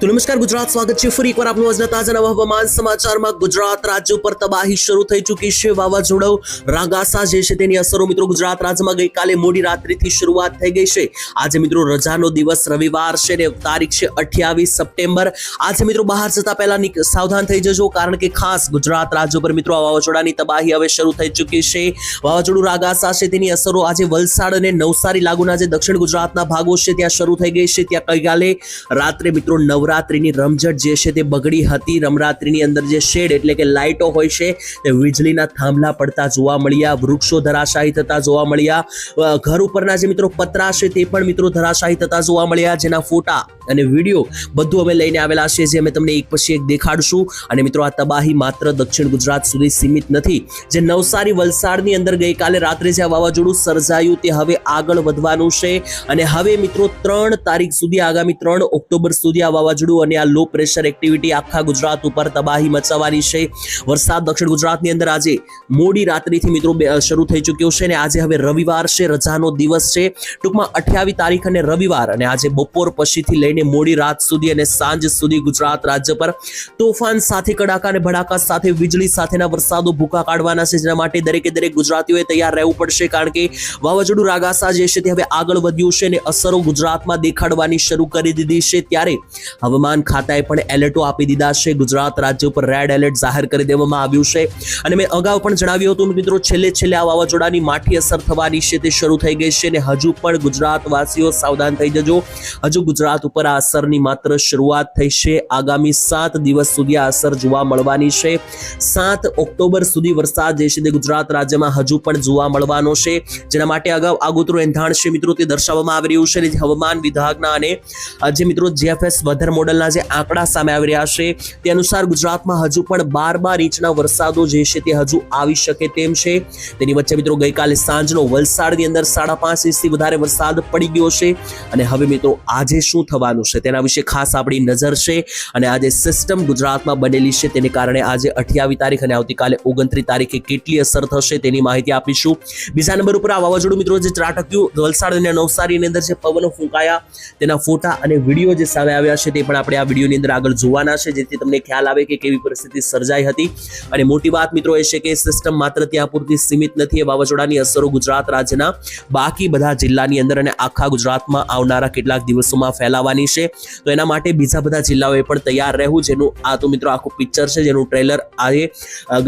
તો નમસ્કાર, ગુજરાત સ્વાગત છે ફરી એકવાર આપનું આજના તાજા નવા હવામાન સમાચારમાં. ગુજરાત રાજ્ય ઉપર તબાહી શરૂ થઈ ચૂકી છે. વાવાઝોડું રાગાસા જે છે તેની અસરો મિત્રો ગુજરાત રાજ્યમાં ગઈકાલે મોડી રાત્રિથી શરૂઆત થઈ ગઈ છે. આજે મિત્રો રજાનો દિવસ રવિવાર છે ને તારીખ છે અઠ્યાવીસ સપ્ટેમ્બર. આજે મિત્રો બહાર જતા પહેલા સાવધાન થઈ જજો કારણ કે ખાસ ગુજરાત રાજ્ય ઉપર મિત્રો વાવાઝોડાની તબાહી હવે શરૂ થઈ ચૂકી છે. વાવાઝોડું રાગાસા છે તેની અસરો આજે વલસાડ અને નવસારી લાગુના જે દક્ષિણ ગુજરાતના ભાગો છે ત્યાં શરૂ થઈ ગઈ છે. ત્યાં ગઈકાલે રાત્રે મિત્રો નવરાત્રીની રમઝટ જે છે તે બગડી હતી. રમરાત્રીની અંદર જે શેડ એટલે કે લાઇટો હોય છે તે વીજળીના થાંભલા પડતા જોવા મળ્યા, વૃક્ષો ધરાશાયી થતા જોવા મળ્યા ઘર ઉપરના જે મિત્રો પતરા છે તે પણ મિત્રો ધરાશાયી થતા જોવા મળ્યા, જેના ફોટા અને વીડિયો બધું અમે લઈને આવેલા છે જે અમે તમને એક પછી એક દેખાડશું. અને મિત્રો આ તબાહી માત્ર દક્ષિણ ગુજરાત સુધી સીમિત નથી. જે નવસારી વલસાડની અંદર ગઈકાલે રાત્રે જે વાવાઝોડું સર્જાયું તે હવે આગળ વધવાનું છે. અને હવે મિત્રો ત્રણ તારીખ સુધી, આગામી ત્રણ ઓક્ટોબર સુધી આ વાવાઝોડું અને આ લો પ્રેશર એક્ટિવિટી આખા ગુજરાત ઉપર તબાહી મચાવવાની છે. વરસાદ દક્ષિણ ગુજરાતની અંદર આજે મોડી રાત્રિથી મિત્રો શરૂ થઈ ચૂક્યો છે અને આજે હવે રવિવાર છે, રજાનો દિવસ છે. ટૂંકમાં અઠ્યાવીસ તારીખ અને રવિવાર અને આજે બપોર પછીથી લઈને મોડી રાત સુધી અને સાંજ સુધી ગુજરાત રાજ્ય પર તોફાન સાથે, કડાકા અને ભડાકા સાથે, વીજળી સાથેના વરસાદો ભૂકા કાઢવાના છે. જેના માટે દરેકે દરેક ગુજરાતીઓએ તૈયાર રહેવું પડશે કારણ કે વાવાઝોડું રાગાસા જે છે તે હવે આગળ વધ્યું છે અને અસરો ગુજરાતમાં દેખાડવાની શરૂ કરી દીધી છે. ત્યારે હવામાન ખાતાએ પણ એલર્ટો આપી દીધા છે. ગુજરાત રાજ્ય ઉપર રેડ એલર્ટ જાહેર કરી દેવામાં આવ્યું છે. અને મેં અગાઉ પણ જણાવ્યું હતું, મિત્રો, છેલ્લે છેલ્લે આ વાવાઝોડાની માઠી અસર થવાની છે તે શરૂ થઈ ગઈ છે અને હજુ પણ ગુજરાત વાસીઓ સાવધાન થઈ જજો. હજુ ગુજરાત ઉપર આ અસરની માત્ર શરૂઆત થઈ છે. આગામી સાત દિવસ સુધી આ અસર જોવા મળવાની છે. સાત ઓક્ટોબર સુધી વરસાદ જે છે તે ગુજરાત રાજ્યમાં હજુ પણ જોવા મળવાનો છે. જેના માટે અગાઉ આગોતરું એંધાણ છે, મિત્રો, તે દર્શાવવામાં આવી રહ્યું છે. હવામાન વિભાગના અને જે, મિત્રો જીએફએસ વેધર મોડલના જે આંકડા સામે આવી રહ્યા છે, તે અનુસાર ગુજરાતમાં હજુ પણ બાર બાર ઇંચના વરસાદો જે છે તે હજુ આવી શકે તેમ છે. તેની વચ્ચે મિત્રો ગઈકાલે સાંજનો વલસાડની અંદર સાડા પાંચ ઇંચથી વધારે વરસાદ પડી ગયો છે. અને હવે મિત્રો આજે શું થવાનું છે તેના વિશે ખાસ આપણી નજર છે. અને આજે સિસ્ટમ ગુજરાતમાં બનેલી છે તેને કારણે આજે અઠ્યાવીસ તારીખ અને આવતીકાલે ઓગણત્રીસ તારીખે કેટલી અસર થશે તેની માહિતી આપીશું. બીજા નંબર ઉપર આ વાવાઝોડું મિત્રો જે ત્રાટક્યું વલસાડ અને નવસારીની અંદર જે પવનો ફૂંકાયા, તેના ફોટા અને વીડિયો જે સામે આવ્યા છે તે પણ આપણે આ વિડીયોની અંદર આગળ જોવાના છે, જેથી તમને ખ્યાલ આવે કે કેવી પરિસ્થિતિ સર્જાઈ હતી. અને મોટી વાત મિત્રો એ છે કે સિસ્ટમ માત્ર ત્યાં પૂરતી સીમિત નથી, એ વાવાઝોડાની અસરો ગુજરાત રાજ્યના બાકી બધા જિલ્લાની અંદર અને આખા ગુજરાતમાં આવનારા કેટલાક દિવસોમાં ફેલાવાની છે. તો એના માટે બીજા બધા જિલ્લાઓએ પણ તૈયાર રહેવું, જેનું આ તો મિત્રો આખું પિક્ચર છે, જેનું ટ્રેલર આજે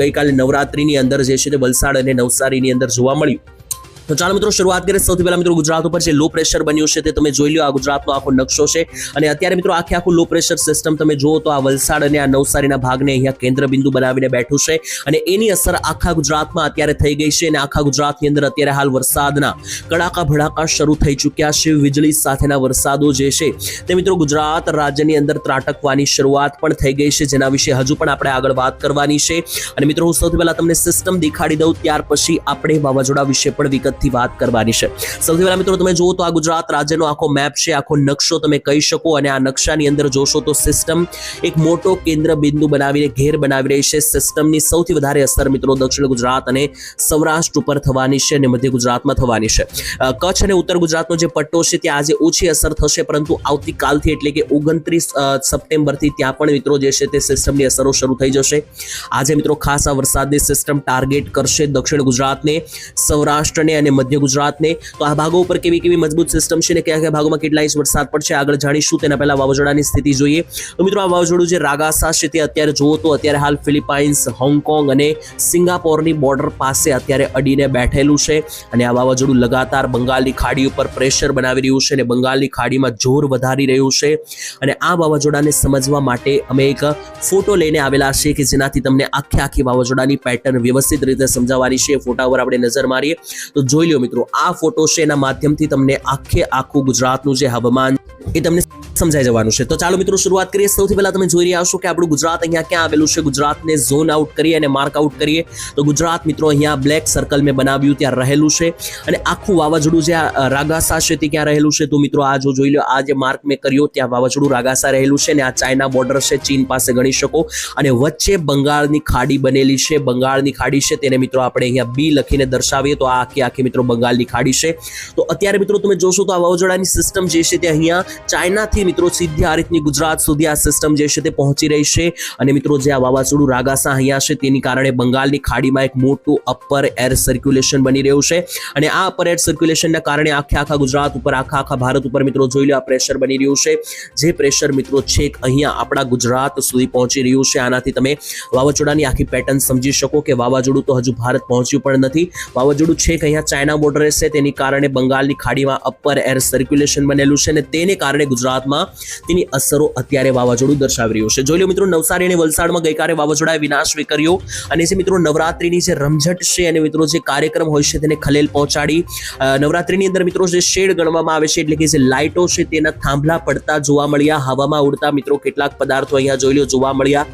ગઈકાલે નવરાત્રીની અંદર જે છે તે વલસાડ અને નવસારીની અંદર જોવા મળ્યું. તો ચાલો મિત્રો, શરૂઆત કરીએ. સૌથી પહેલા મિત્રો ગુજરાત ઉપર જે લો પ્રેશર બન્યું છે તે તમે જોઈ લો આ ગુજરાતનો આખો નકશો છે. અને અત્યારે મિત્રો આખે આખું લો પ્રેશર સિસ્ટમ તમે જુઓ તો આ વલસાડ અને આ નવસારીના ભાગને અહીંયા કેન્દ્ર બિંદુ બનાવીને બેઠું છે. અને એની અસર આખા ગુજરાતમાં અત્યારે થઈ ગઈ છે અને આખા ગુજરાતની અંદર અત્યારે હાલ વરસાદના કડાકા ભડાકા શરૂ થઈ ચૂક્યા છે. વીજળી સાથેના વરસાદો જે છે તે મિત્રો ગુજરાત રાજ્યની અંદર ત્રાટકવાની શરૂઆત પણ થઈ ગઈ છે. જેના વિશે હજુ પણ આપણે આગળ વાત કરવાની છે. અને મિત્રો, હું સૌથી પહેલા તમને સિસ્ટમ દેખાડી દઉં. ત્યાર પછી આપણે વાવાઝોડા વિશે પણ વિગતથી વાત કરવાની છે. સૌથી પહેલા મિત્રો તમે જુઓ તો આ ગુજરાત રાજ્યનો આખો મેપ છે, આખો નકશો તમે કહી શકો અને આ નકશાની અંદર જોશો તો સિસ્ટમ એક મોટો કેન્દ્ર બિંદુ બનાવીને ઘેર બનાવી રહી છે. સિસ્ટમની સૌથી વધારે અસર મિત્રો દક્ષિણ ગુજરાત અને સૌરાષ્ટ્ર ઉપર થવાની છે અને મધ્ય ગુજરાતમાં થવાની છે. કચ્છ અને ઉત્તર ગુજરાતનો જે પટ્ટો છે ત્યાં આજે ઓછી અસર થશે, પરંતુ આવતીકાલથી એટલે કે ઓગણત્રીસ સપ્ટેમ્બરથી ત્યાં પણ મિત્રો જે છે તે સિસ્ટમની અસરો શરૂ થઈ જશે. આજે મિત્રો ખાસ આ વરસાદની સિસ્ટમ ટાર્ગેટ કરશે દક્ષિણ ગુજરાતને, સૌરાષ્ટ્રને અને મધ્ય ગુજરાતને. તો આ ભાગો ઉપર કેવી કેવી મજબૂત સિસ્ટમ છે અને કયા કયા ભાગોમાં કેટલા ઇંચ વરસાદ પડશે, આગળ જાણીશું તેના પહેલા વાવાઝોડાની સ્થિતિ જોઈએ. તો મિત્રો, આ વાવાઝોડું જે રાગાસા છે તે અત્યારે જુઓ તો અત્યારે હાલ ફિલિપાઇન્સ, હોંગકોંગ અને સિંગાપોરની બોર્ડર પાસે અત્યારે અડીને બેઠેલું છે. અને આ વાવાઝોડું લગાતાર બંગાળની ખાડી ઉપર પ્રેશર બનાવી રહ્યું છે અને બંગાળની ખાડીમાં જોર વધારી રહ્યું છે. અને આ વાવાઝોડાને સમજવા માટે અમે એક ફોટો લઈને આવેલા છે કે જેનાથી તમને આખે આખી વાવાઝોડાની પેટર્ન વ્યવસ્થિત રીતે સમજાવવાની છે. ફોટા ઉપર આપણે નજર મારીએ. તો જોઈ લો મિત્રો. આ ફોટો છે એના માધ્યમથી તમને આખે આખું ગુજરાતનું જે હવામાન એ તમને સમજાઈ જવાનું છે. તો ચાલો મિત્રો શરૂઆત કરીએ. સૌથી પહેલા તમે જોઈ રહ્યા છો કે આપણું ગુજરાત અહીંયા ક્યાં આવેલું છે? ગુજરાતને ઝોન આઉટ કરીએ અને માર્ક આઉટ કરીએ. તો ગુજરાત મિત્રો અહીંયા બ્લેક સર્કલ મેં બનાવ્યું, ત્યાં રહેલું છે. અને આખું વાવાઝોડું જે રાગાસા છે તે ક્યાં રહેલું છે? તો મિત્રો આ જો જોઈ લો, આ જે માર્ક મેં કર્યો, ત્યાં વાવાઝોડું રાગાસા રહેલું છે અને આ ચાઇના બોર્ડર છે, ચીન પાસે ગણી શકો. અને વચ્ચે બંગાળની ખાડી બનેલી છે, બંગાળની ખાડી છે, તેને મિત્રો આપણે અહીંયા બી લખીને દર્શાવીએ. તો આ આખી આખી મિત્રો બંગાળની ખાડી છે. તો અત્યારે મિત્રો તમે જોશો તો આ વાવાઝોડાની સિસ્ટમ જે છે તે અહીંયા ચાઇનાથી મિત્રો સીધી આ રીતની ગુજરાત સુધી આ સિસ્ટમ જે છે તે પહોંચી રહી છે. અને મિત્રો જે આ વાવાઝોડું રાગાસા અહીંયા છે તેની કારણે બંગાળની ખાડીમાં એક મોટું અપર એર સર્ક્યુલેશન બની રહ્યું છે. અને આ અપર એર સર્ક્યુલેશનના કારણે આખે આખા ગુજરાત ઉપર, આખા આખા ભારત ઉપર મિત્રો જોઈ લો આ પ્રેશર બની રહ્યું છે. જે પ્રેશર મિત્રો છેક અહીંયા આપણા ગુજરાત સુધી પહોંચી રહ્યું છે. આનાથી તમે વાવાઝોડાની આખી પેટર્ન સમજી શકો કે વાવાઝોડું તો હજુ ભારત પહોંચ્યું પણ નથી. વાવાઝોડું છેક અહીંયા ચાઇના બોર્ડરે છે. તેની કારણે બંગાળની ખાડીમાં અપર એર સર્ક્યુલેશન બનેલું છે અને તેને કારણે ગુજરાતમાં તેની અસરો અત્યારે વાવાઝોડું દર્શાવી રહ્યું છે. જોઈ લો મિત્રો, નવસારી અને વલસાડમાં ગઈકાલે વાવાઝોડાએ વિનાશ કર્યો અને જે મિત્રો, નવરાત્રિની જે રમઝટ છે અને મિત્રો, જે કાર્યક્રમ હોય છે તેને ખલેલ પહોંચાડી. નવરાત્રિની અંદર મિત્રો, જે શેડ ગણવામાં આવે છે, એટલે કે જે લાઇટો છે તેના થાંભલા પડતા જોવા મળ્યા. હવામાં ઉડતા મિત્રો, કેટલાક પદાર્થો અહીંયા જોઈ લો જોવા મળ્યા.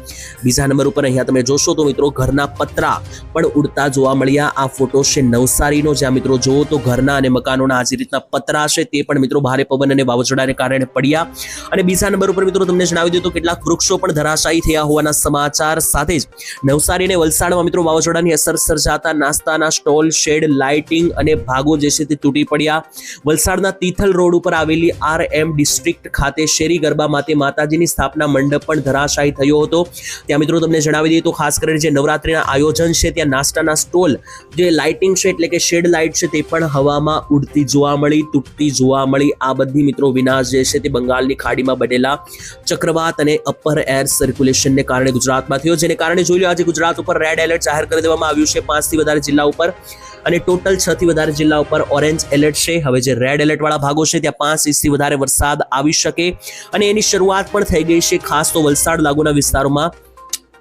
બીજા નંબર ઉપર અહીંયા તમે જોશો તો મિત્રો, ઘરના પતરા પણ ઉડતા જોવા મળ્યા. આ ફોટો છે નવસારીનો. જ્યાં મિત્રો જોવો તો ઘરના અને મકાનોના આ જે રીતના પતરા છે તે પણ મિત્રો, ભારે પવન અને વાવાઝોડાને કારણે પડ્યા. અને બીજા નંબર ઉપર મિત્રો તમને જણાવી દઉં તો કેટલાક વૃક્ષો પણ ધરાશાયી થયા હોવાના સમાચાર સાથે જ નવસારી અને વલસાડમાં મિત્રો વાવાઝોડાની અસર સર્જાતા નાસ્તાના સ્ટોલ, શેડ, લાઇટિંગ અને ભાગો જે છે તે તૂટી પડ્યા. વલસાડના તિથલ રોડ ઉપર આવેલી આર એમ ડિસ્ટ્રિક્ટ ખાતે શેરી ગરબા માટે માતાજીની સ્થાપના મંડપ પણ ધરાશાયી થયો હતો. ત્યાં મિત્રો તમને જણાવી દઈએ તો ખાસ કરીને જે નવરાત્રીના આયોજન છે ત્યાં નાસ્તાના સ્ટોલ, જે લાઇટિંગ છે એટલે કે શેડ લાઇટ છે તે પણ હવામાં ઉડતી જોવા મળી, તૂટતી જોવા મળી. આ બધી મિત્રો વિનાશ જે છે તે બંગાળની ખાડીમાં બનેલા ચક્રવાત અને અપર એર સર્ક્યુલેશનને કારણે ગુજરાતમાં થયો, જેને કારણે જોઈ લો આજે ગુજરાત ઉપર રેડ એલર્ટ જાહેર કરી દેવામાં આવ્યું છે. પાંચથી વધારે જિલ્લા ઉપર અને ટોટલ છ થી વધારે જિલ્લા ઉપર ઓરેન્જ એલર્ટ છે. હવે જે રેડ એલર્ટ વાળા ભાગો છે, ત્યાં પાંચ ઇંચથી વધારે વરસાદ આવી શકે અને એની શરૂઆત પણ થઈ ગઈ છે, ખાસ તો વલસાડ લાગુના વિસ્તારોમાં.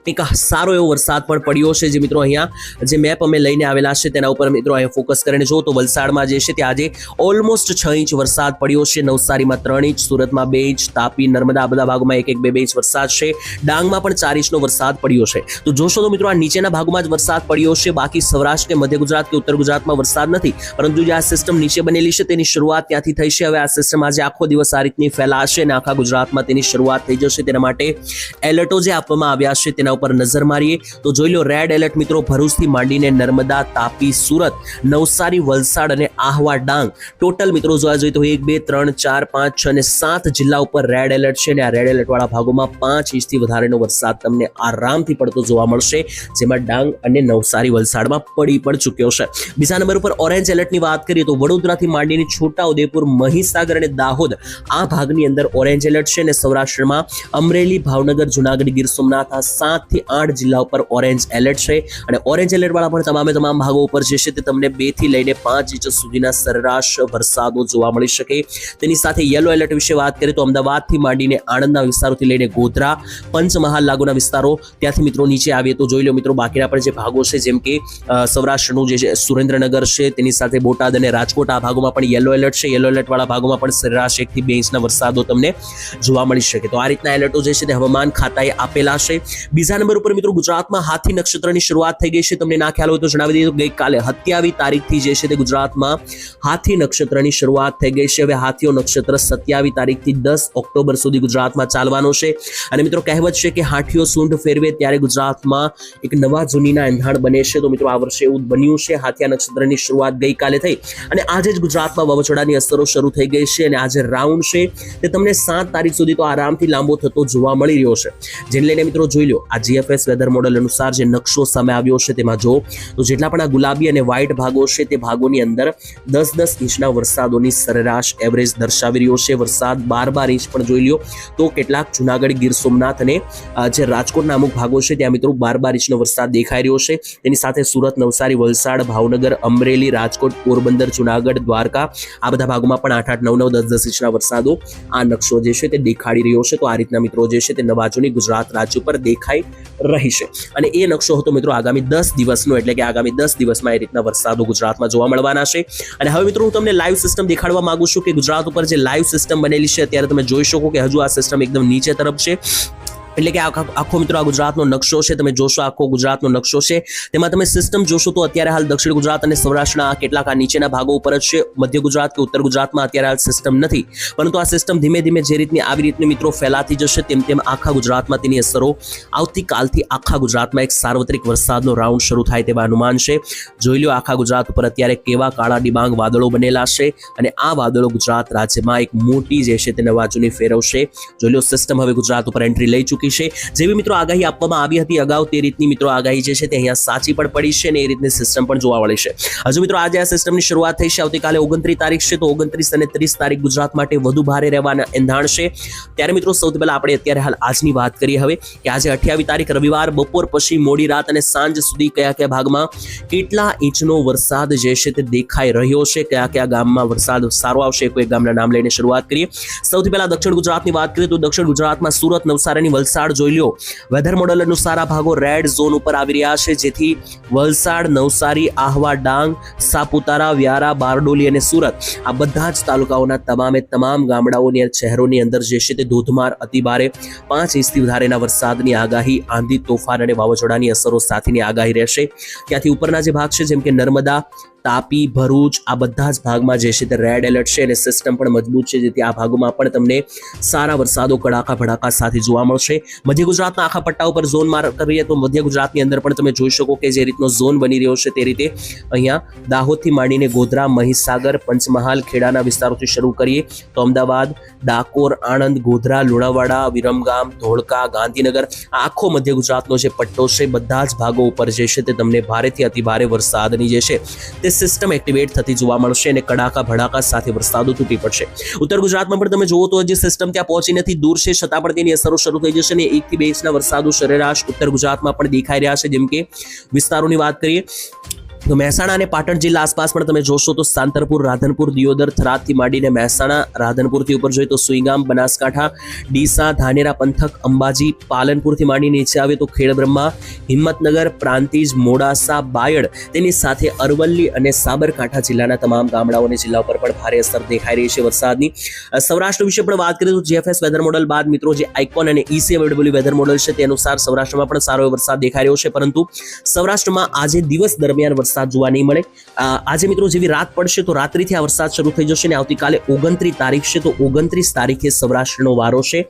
એક સારો એવો વરસાદ પણ પડ્યો છે જે મિત્રો અહીંયા જે મેપ અમે લઈને આવેલા છે તેના ઉપર મિત્રો અહીંયા ફોકસ કરીને જો તો વલસાડમાં જે છે તે આજે ઓલમોસ્ટ છ ઇંચ વરસાદ પડ્યો છે. નવસારીમાં ત્રણ ઇંચ, સુરતમાં બે ઇંચ, તાપી, નર્મદા આ બધા ભાગોમાં એક એક બે બે ઇંચ વરસાદ છે. ડાંગમાં પણ ચાર ઇંચનો વરસાદ પડ્યો છે. તો જોશો તો મિત્રો આ નીચેના ભાગોમાં જ વરસાદ પડ્યો છે. બાકી સૌરાષ્ટ્ર કે મધ્ય ગુજરાત કે ઉત્તર ગુજરાતમાં વરસાદ નથી. પરંતુ જે આ સિસ્ટમ નીચે બનેલી છે તેની શરૂઆત ત્યાંથી થઈ છે. હવે આ સિસ્ટમ આજે આખો દિવસ આ રીતની ફેલાશે અને આખા ગુજરાતમાં તેની શરૂઆત થઈ જશે. તેના માટે એલર્ટો જે આપવામાં આવ્યા છે તેના ઉપર નજર મારીએ તો જોઈ લો રેડ એલર્ટ મિત્રો, ભરૂચથી માંડીને નર્મદા, તાપી, સુરત, નવસારી, વલસાડ અને આહવા ડાંગ. ટોટલ મિત્રો જોવા જોઈએ તો એક, બે, ત્રણ, ચાર, પાંચ, છ અને સાત જિલ્લા ઉપર રેડ એલર્ટ છે અને આ રેડ એલર્ટવાળા ભાગોમાં પાંચ ઇંચથી વધારેનો વરસાદ તમને આરામથી પડતો જોવા મળશે, જેમાં ડાંગ અને નવસારી, વલસાડમાં પડી પણ ચૂક્યો છે. બીજા નંબર ઉપર ઓરેન્જ એલર્ટની વાત કરીએ તો વડોદરાથી માંડીને છોટાઉદેપુર, મહીસાગર અને દાહોદ, આ ભાગની અંદર ઓરેન્જ એલર્ટ છે અને સૌરાષ્ટ્રમાં અમરેલી, ભાવનગર, જુનાગઢ, ગીર સોમનાથ, આ સાત થી આઠ જિલ્લા ઉપર ઓરેન્જ એલર્ટ છે. અને ઓરેન્જ એલર્ટ વાળા પણ તમામે તમામ ભાગો ઉપર જે છે તે તમને બેથી લઈને પાંચ ઇંચ સુધીના સરેરાશ વરસાદો જોવા મળી શકે. તેની સાથે યલો એલર્ટ વિશે વાત કરીએ તો અમદાવાદથી માંડીને આણંદના વિસ્તારોથી લઈને ગોધરા પંચમહાલ લાગુના વિસ્તારો. ત્યાંથી મિત્રો નીચે આવીએ તો જોઈ લો મિત્રો બાકીના પણ જે ભાગો છે, જેમ કે સૌરાષ્ટ્રનું જે સુરેન્દ્રનગર છે, તેની સાથે બોટાદ અને રાજકોટ આ ભાગોમાં પણ યલો એલર્ટ છે. યલો એલર્ટ વાળા ભાગોમાં પણ સરેરાશ એકથી બે ઇંચના વરસાદો તમને જોવા મળી શકે. તો આ રીતના એલર્ટો જે છે તે હવામાન ખાતાએ આપેલા છે. બીજા નંબર ઉપર મિત્રો ગુજરાતમાં હાથી નક્ષત્રની શરૂઆત થઈ ગઈ છે. તમને ના ખ્યાલ હોય તો જણાવી દઈએ. તો ગઈકાલે સત્યાવી તારીખથી જે છે તે ગુજરાતમાં હાથી નક્ષત્રની શરૂઆત થઈ ગઈ છે. હવે હાથીઓ નક્ષત્ર સત્યાવી તારીખથી દસ ઓક્ટોબર સુધી ગુજરાતમાં ચાલવાનો છે. અને મિત્રો કહેવત છે કે હાથીઓ સૂંઢ ફેરવે ત્યારે ગુજરાતમાં એક નવા જૂનીના એંધાણ બને છે. તો મિત્રો આ વર્ષે એવું બન્યું છે. હાથિયા નક્ષત્રની શરૂઆત ગઈકાલે થઈ અને આજે જ ગુજરાતમાં વાવાઝોડાની અસરો શરૂ થઈ ગઈ છે અને આજે રાઉન્ડ છે. તે તમને સાત તારીખ સુધી તો આરામથી લાંબો થતો જોવા મળી રહ્યો છે. જેને લઈને મિત્રો જોઈ લો આ જીએફએસ વેધર મોડલ અનુસાર જે નકશો સામે આવ્યો છે તેમાં જો તો જેટલા પણ આ ગુલાબી અને વ્હાઇટ ભાગો છે તે ભાગોની અંદર દસ દસ ઇંચના વરસાદોની સરેરાશ એવરેજ દર્શાવી રહ્યો છે. વરસાદ બાર બાર ઇંચ પણ જોઈ લ્યો. તો કેટલાક જુનાગઢ, ગીર સોમનાથ અને જે રાજકોટના અમુક ભાગો છે ત્યાં મિત્રો બાર બાર ઇંચનો વરસાદ દેખાઈ રહ્યો છે. તેની સાથે સુરત, નવસારી, વલસાડ, ભાવનગર, અમરેલી, રાજકોટ, પોરબંદર, જુનાગઢ, દ્વારકા આ બધા ભાગોમાં પણ આઠ આઠ, નવ નવ, દસ દસ ઇંચના વરસાદો આ નકશો જે છે તે દેખાડી રહ્યો છે. તો આ રીતના મિત્રો જે છે તે નવાજોની ગુજરાત રાજ્ય પર દેખાઈ રહી છે અને એ નકશો હતો મિત્રો આગામી દસ દિવસનો, એટલે કે આગામી દસ દિવસમાં એ રીતના વરસાદો ગુજરાતમાં જોવા મળવાના છે. અને હવે મિત્રો હું તમને લાઈવ સિસ્ટમ દેખાડવા માંગુ છું કે ગુજરાત ઉપર જે લાઈવ સિસ્ટમ બનેલી છે, અત્યારે તમે જોઈ શકો કે હજુ આ સિસ્ટમ એકદમ નીચે તરફ છે. એટલે કે આખા મિત્રો આ ગુજરાતનો નકશો છે, તમે જોશો આખો ગુજરાતનો નકશો છે. તેમાં તમે સિસ્ટમ જોશો તો અત્યારે હાલ દક્ષિણ ગુજરાત અને સૌરાષ્ટ્રના કેટલાક આ નીચેના ભાગો ઉપર જ છે. મધ્ય ગુજરાત કે ઉત્તર ગુજરાતમાં અત્યારે હાલ સિસ્ટમ નથી. પરંતુ આ સિસ્ટમ ધીમે ધીમે જે રીતની આવી રીતની મિત્રો ફેલાતી જશે, તેમ તેમ આખા ગુજરાતમાં તેની અસરો આવતીકાલથી આખા ગુજરાતમાં એક સાર્વત્રિક વરસાદનો રાઉન્ડ શરૂ થાય તેવા અનુમાન છે. જોઈ લો આખા ગુજરાત ઉપર અત્યારે કેવા કાળા ડિબાંગ વાદળો બનેલા છે અને આ વાદળો ગુજરાત રાજ્યમાં એક મોટી જે છે તેને બાજુની ફેરવશે. જોઈ લો સિસ્ટમ હવે ગુજરાત ઉપર એન્ટ્રી લઈ ચૂકી છે. જેવી મિત્રો આગાહી આપવામાં આવી હતી અગાઉ તે રીતની મિત્રો આગાહી જે છે તે અહીંયા સાચી પણ પડી છે અને એ રીતની સિસ્ટમ પણ જોવા મળી છે. હજુ મિત્રો આજે આ સિસ્ટમની શરૂઆત થઈ છે. આવતીકાલે ઓગણત્રીસ તારીખ છે તો ઓગણત્રીસ અને ત્રીસ તારીખ ગુજરાત માટે વધુ ભારે રહેવાના એંધાણ છે. ત્યારે મિત્રો સૌથી પહેલા આપણે અત્યારે હાલ આજની વાત કરીએ હવે કે આજે અઠ્યાવીસ તારીખ રવિવાર બપોર પછી મોડી રાત અને સાંજ સુધી કયા કયા ભાગમાં કેટલા ઇંચનો વરસાદ જે છે તે દેખાઈ રહ્યો છે? કયા કયા ગામમાં વરસાદ સારો આવશે? કોઈ ગામના નામ લઈને શરૂઆત કરીએ. સૌથી પહેલા દક્ષિણ ગુજરાતની વાત કરીએ તો દક્ષિણ ગુજરાતમાં સુરત, નવસારીની વલસાડ જોઈ લો વેધર મોડલ અનુસાર આ ભાગો રેડ ઝોન ઉપર આવી રહ્યા છે, જેથી વલસાડ, નવસારી, આહવા ડાંગ, સાપુતારા, વ્યારા, બારડોલી અને સુરત આ બધા જ તાલુકાઓના તમામે તમામ ગામડાઓની શહેરોની અંદર જે છે તે ધોધમાર, અતિભારે પાંચ ઇંચથી વધારેના વરસાદની આગાહી, આંધી, તોફાન અને વાવાઝોડાની અસરો સાથેની આગાહી રહેશે. ત્યાંથી ઉપરના જે ભાગ છે, જેમ કે નર્મદા તાપી, ભરૂચ આ બધા જ ભાગમાં જે છે તે રેડ એલર્ટ છે અને સિસ્ટમ પણ મજબૂત છે, જેથી આ ભાગોમાં પણ તમને સારા વરસાદો, કડાકા ભડાકા સાથે જોવા મળશે. મધ્ય ગુજરાતના આખા પટ્ટા ઉપર ઝોન માર્ક કરીએ તો મધ્ય ગુજરાતની અંદર પણ તમે જોઈ શકો કે જે રીતનો ઝોન બની રહ્યો છે તે રીતે અહીંયા દાહોદથી માંડીને ગોધરા, મહીસાગર, પંચમહાલ, ખેડાના વિસ્તારોથી શરૂ કરીએ તો અમદાવાદ, ડાકોર, આણંદ, ગોધરા, લુણાવાડા, વિરમગામ, ધોળકા, ગાંધીનગર આખો મધ્ય ગુજરાતનો જે પટ્ટો છે, બધા જ ભાગો ઉપર જે છે તે તમને ભારેથી અતિ ભારે વરસાદની જે છે તે સિસ્ટમ એક્ટિવેટ થતી જોવા મળશે અને કડાકા, ભડાકા સાથે વરસાદો તૂટી પડશે. ઉત્તર ગુજરાતમાં પણ તમે જુઓ તો હજી સિસ્ટમ ત્યાં પહોંચી નથી, દૂર છે, છતાં પણ તેની અસરો શરૂ થઈ જશે અને એકથી બે ઇંચના વરસાદો સરેરાશ ઉત્તર ગુજરાતમાં પણ દેખાઈ રહ્યા છે. જેમ કે વિસ્તારોની વાત કરીએ તો મહેસાણા અને પાટણ જિલ્લા આસપાસ પણ તમે જોશો તો સાંતરપુર, રાધનપુર, દિયોદર, થરાદથી માંડીને મહેસાણા, રાધનપુરથી ઉપર જોઈએ તો સુઈગામ, બનાસકાંઠા, ડીસા, ધાનેરા, પંથક, અંબાજી, પાલનપુરથી માંડી નીચે આવે તો ખેડબ્રહ્મા, હિંમતનગર, પ્રાંતિજ, મોડાસા, બાયડ તેની સાથે અરવલ્લી અને સાબરકાંઠા જિલ્લાના તમામ ગામડાઓ જિલ્લા ઉપર પણ ભારે અસર દેખાઈ રહી છે વરસાદની. સૌરાષ્ટ્ર વિશે પણ વાત કરીએ તો જીએફએસ વેધર મોડલ બાદ મિત્રો જે આઇકોન અને ઈસીએમડબલ્યુ વેધર મોડલ છે તે અનુસાર સૌરાષ્ટ્રમાં પણ સારો વરસાદ દેખાઈ રહ્યો છે. પરંતુ સૌરાષ્ટ્રમાં આજે દિવસ દરમિયાન વરસાદ જોવા નહીં મળે. આજે મિત્રો જેવી રાત પડશે તો રાત્રિથી આ વરસાદ શરૂ થઈ જશે અને આવતીકાલે ઓગણત્રીસ તારીખ છે તો ઓગણત્રીસ તારીખે સૌરાષ્ટ્રનો વારો છે.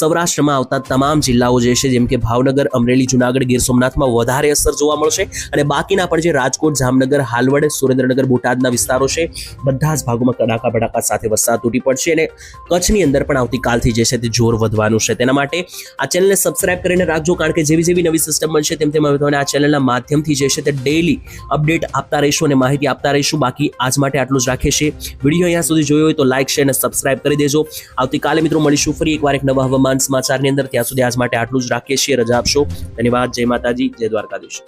સૌરાષ્ટ્રમાં આવતા તમામ જિલ્લાઓ જે છે, જેમ કે ભાવનગર, અમરેલી, જુનાગઢ, ગીર સોમનાથમાં વધારે અસર જોવા મળશે અને બાકીના પણ જે રાજકોટ, જામનગર, હાલવડ, સુરેન્દ્રનગર, બોટાદના વિસ્તારો છે, બધા જ ભાગોમાં કડાકા ભડાકા સાથે વરસાદ તૂટી પડશે અને કચ્છની અંદર પણ આવતીકાલથી જે છે તે જોર વધવાનું છે. તેના માટે આ ચેનલને સબસ્ક્રાઇબ કરીને રાખજો, કારણ કે જેવી જેવી નવી સિસ્ટમ બનશે તેમ તેમ હવે તમને આ ચેનલના માધ્યમથી જે છે તે ડેઈલી અપડેટ આપતા રહીશું અને માહિતી આપતા રહીશું. બાકી આજ માટે આટલું જ રાખીએ છીએ. વીડિયો અહીંયા સુધી જોયો હોય તો લાઇક શેર અને સબસ્ક્રાઇબ કરી દેજો. આવતીકાલે મિત્રો મળીશું ફરી એકવાર એક નવા હવામાન સમાચારની અંદર. ત્યાં સુધી આજ માટે આટલું જ રાખીએ છીએ. રજા આપશો. ધન્યવાદ. જય માતાજી. જય દ્વારકાધીશ.